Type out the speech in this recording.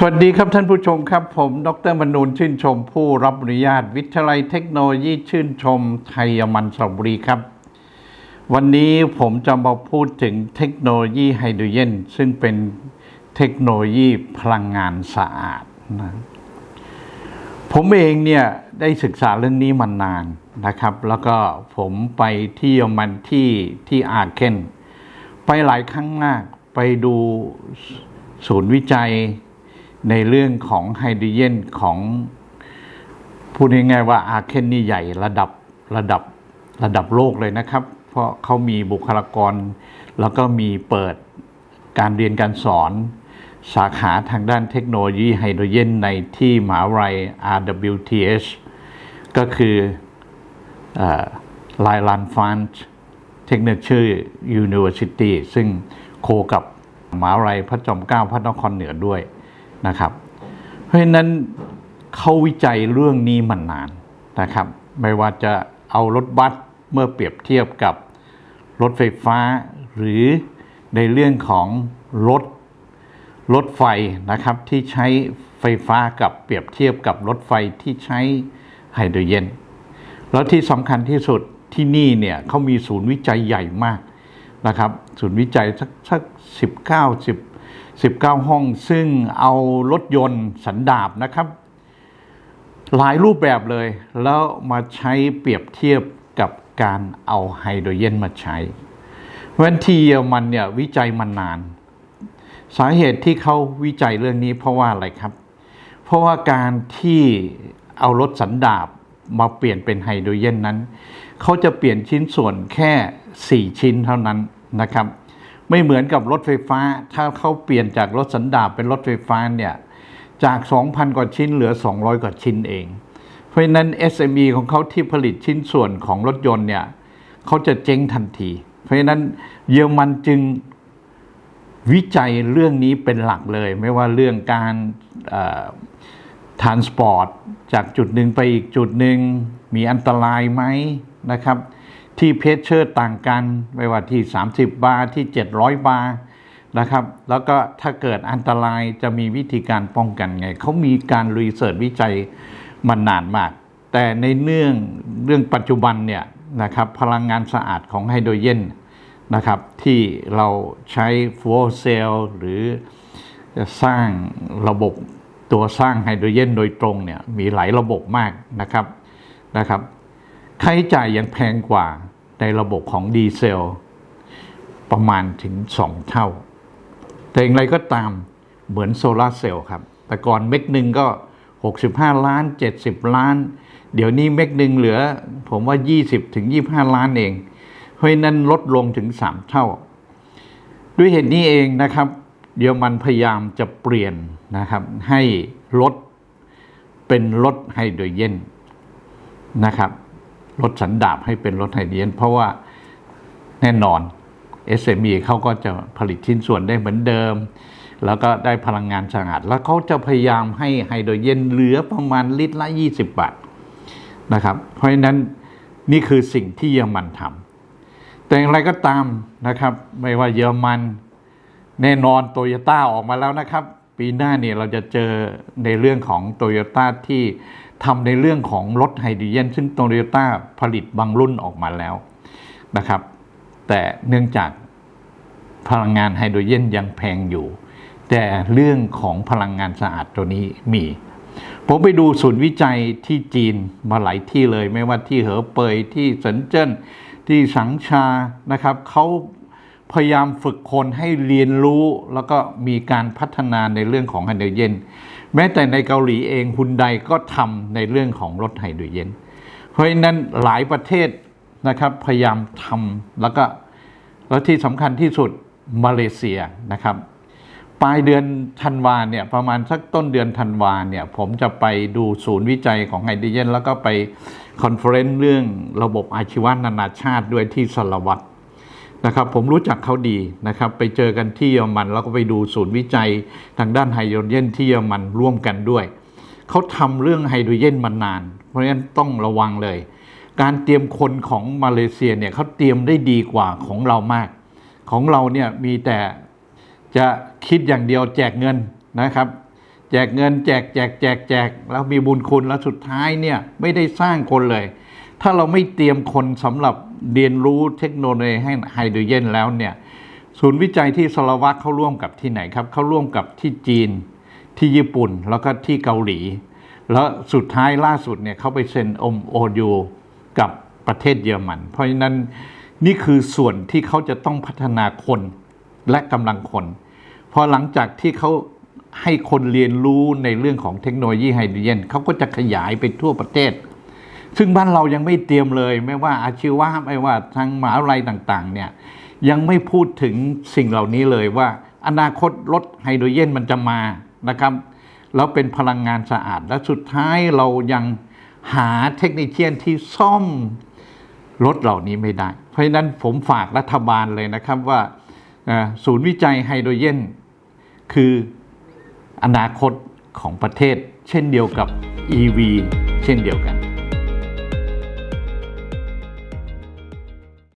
สวัสดีครับท่านผู้ชมครับ ผมดรมนูนชื่นชม ผู้รับอนุญาต วิทยาลัยเทคโนโลยีชื่นชมไทยมันสระบุรีครับ วันนี้ผมจะมาพูดถึงเทคโนโลยีไฮโดรเจนซึ่งเป็นเทคโนโลยีพลังงานสะอาดนะผมเองเนี่ยได้ศึกษาเรื่องนี้มานานนะครับ แล้วก็ผมไปที่ยวมันที่ที่อาร์เคนไปหลายครั้งมากไปดูศูนย์วิจัย ในเรื่องของไฮโดรเจนของพูดง่ายๆว่าอาเคนนี่ใหญ่ระดับระดับระดับโลกเลยนะครับ เพราะเขามีบุคลากร แล้วก็มีเปิดการเรียนการสอนสาขาทางด้านเทคโนโลยีไฮโดรเจนในที่มหาวิทยาลัย RWTH ก็คือไลลันฟันเทคโนโลยียูนิเวอร์ซิตี้ซึ่งโคกับมหาวิทยาลัยพระจอมเกล้าพระนครเหนือด้วย นะครับ เพราะฉะนั้นเขาวิจัยเรื่องนี้มานานนะครับ ไม่ว่าจะเอารถบัสเมื่อเปรียบเทียบกับรถไฟฟ้า หรือในเรื่องของรถรถไฟนะครับที่ใช้ไฟฟ้ากับเปรียบเทียบกับรถไฟที่ใช้ไฮโดรเจนแล้วที่สำคัญที่สุดที่นี่เนี่ยเขามีศูนย์วิจัยใหญ่มากนะครับ ศูนย์วิจัยสักสักสิบเก้าสิบ สิบเก้าห้องซึ่งเอารถยนต์สันดาบนะครับ หลายรูปแบบเลย แล้วมาใช้เปรียบเทียบกับการเอาไฮโดรเจนมาใช้เพราะฉะนั้นที่เยอรมันเนี่ยวิจัยมานาน สาเหตุที่เขาวิจัยเรื่องนี้เพราะว่าอะไรครับ เพราะว่าการที่เอารถสันดาบมาเปลี่ยนเป็นไฮโดรเจนนั้น เขาจะเปลี่ยนชิ้นส่วนแค่ 4 ชิ้นเท่านั้นนะครับ ไม่เหมือนกับรถไฟฟ้า ถ้าเขาเปลี่ยนจากรถสันดาบเป็นรถไฟฟ้าเนี่ยจาก 2,000 กว่าชิ้นเหลือ 200 กว่าชิ้นเอง เพราะฉะนั้น SME ของเขาที่ผลิตชิ้นส่วนของรถยนต์เนี่ยเขาจะเจ๊งทันที เพราะฉะนั้นเยอรมันจึงวิจัยเรื่องนี้เป็นหลักเลย ไม่ว่าเรื่องการทานสปอร์ตจากจุดหนึ่งไปอีกจุดหนึ่งมีอันตรายไหมนะครับ ที่เพชเชอร์ต่างกันไม่ว่าที่ 30 บาร์ที่ 700 บาร์นะครับ แล้วก็ถ้าเกิดอันตรายจะมีวิธีการป้องกันไง เขามีการรีเสิร์ชวิจัยมานานมาก แต่ในเรื่องเรื่องปัจจุบันเนี่ยนะครับพลังงานสะอาดของไฮโดรเจนนะครับที่เราใช้ฟูลเซลล์หรือสร้างระบบตัวสร้างไฮโดรเจนโดยตรงเนี่ยมีหลายระบบมากนะครับนะครับ ค่าใช้จ่ายยังแพงกว่าในระบบของดีเซล ประมาณถึง 2 เท่า แต่อย่างไรก็ตามเหมือนโซลาร์เซลล์ครับ แต่ก่อนเมกหนึ่งก็ 65 ล้าน 70 ล้าน เดี๋ยวนี้เมกหนึ่งเหลือ ผมว่า 20ถึง25 ล้านเอง เพราะนั้นลดลงถึง 3 เท่า ด้วยเหตุนี้เองนะครับเดี๋ยวมันพยายามจะเปลี่ยนนะครับ ให้รถเป็นรถไฮโดรเจนนะครับ รถสันดาบให้เป็นรถไฮโดรเจนเพราะว่าแน่นอน SME เขาก็จะผลิตชิ้นส่วนได้เหมือนเดิม แล้วก็ได้พลังงานสะอาด แล้วเขาจะพยายามให้ไฮโดรเจนเหลือประมาณลิตรละ 20 บาทนะครับ เพราะฉะนั้นนี่คือสิ่งที่เยอรมันทำแต่อย่างไรก็ตามนะครับ ไม่ว่าเยอรมันแน่นอนโตโยต้าออกมาแล้วนะครับ ปีหน้าเนี่ยเราจะเจอในเรื่องของโตโยต้าที่ทำในเรื่องของรถไฮโดรเจนซึ่งโตโยต้าผลิตบางรุ่นออกมาแล้วนะครับ แต่เนื่องจากพลังงานไฮโดรเจนยังแพงอยู่ แต่เรื่องของพลังงานสะอาดตัวนี้มี ผมไปดูศูนย์วิจัยที่จีนมาหลายที่เลย ไม่ว่าที่เหอเปยที่เซินเจิ้นที่สังชานะครับเขา พยายามฝึกคนให้เรียนรู้แล้วก็มีการพัฒนาในเรื่องของไฮโดรเจนแม้แต่ในเกาหลีเองฮุนไดก็ทำในเรื่องของรถไฮโดรเจนเพราะฉะนั้นหลายประเทศนะครับพยายามทำแล้วก็แล้วที่สำคัญที่สุดมาเลเซียนะครับปลายเดือนธันวาเนี่ยประมาณสักต้นเดือนธันวาเนี่ยผมจะไปดูศูนย์วิจัยของไฮโดรเจนแล้วก็ไปคอนเฟอเรนซ์เรื่องระบบอาชีวนานาชาติด้วยที่สลวัต นะครับผมรู้จักเขาดีนะครับไปเจอกันที่เยอรมัน แล้วก็ไปดูศูนย์วิจัยทางด้านไฮโดรเจนที่เยอรมันร่วมกันด้วย เขาทำเรื่องไฮโดรเจนมานาน เพราะฉะนั้นต้องระวังเลย การเตรียมคนของมาเลเซียเนี่ยเขาเตรียมได้ดีกว่าของเรามาก ของเราเนี่ยมีแต่จะคิดอย่างเดียวแจกเงินนะครับ แจกเงินแจกแจกแจกแจกแล้วมีบุญคุณแล้วสุดท้ายเนี่ยไม่ได้สร้างคนเลย ถ้าเราไม่เตรียมคนสำหรับเรียนรู้เทคโนโลยีให้ไฮโดรเจนแล้วเนี่ยศูนย์วิจัยที่สโลวักเขาร่วมกับที่ไหนครับ เขาร่วมกับที่จีน ที่ญี่ปุ่น แล้วก็ที่เกาหลี แล้วสุดท้ายล่าสุดเนี่ยเขาไปเซ็นอมโอยูกับประเทศเยอรมัน เพราะฉะนั้นนี่คือส่วนที่เขาจะต้องพัฒนาคนและกำลังคน พอหลังจากที่เขาให้คนเรียนรู้ในเรื่องของเทคโนโลยีไฮโดรเจนเขาก็จะขยายไปทั่วประเทศ ซึ่งบ้านเรายังไม่เตรียมเลย ไม่ว่าอาชีวะไม่ว่าทางมหาวิทยาลัยต่างๆ เนี่ยยังไม่พูดถึงสิ่งเหล่านี้เลยว่า อนาคตรถไฮโดรเจนมันจะมานะครับแล้วเป็นพลังงานสะอาด และสุดท้ายเรายังหาเทคนิคเชียนที่ซ่อมรถเหล่านี้ไม่ได้ เพราะฉะนั้นผมฝากรัฐบาลเลยนะครับว่าศูนย์วิจัยไฮโดรเจนคืออนาคตของประเทศ เช่นเดียวกับ EV เช่นเดียวกัน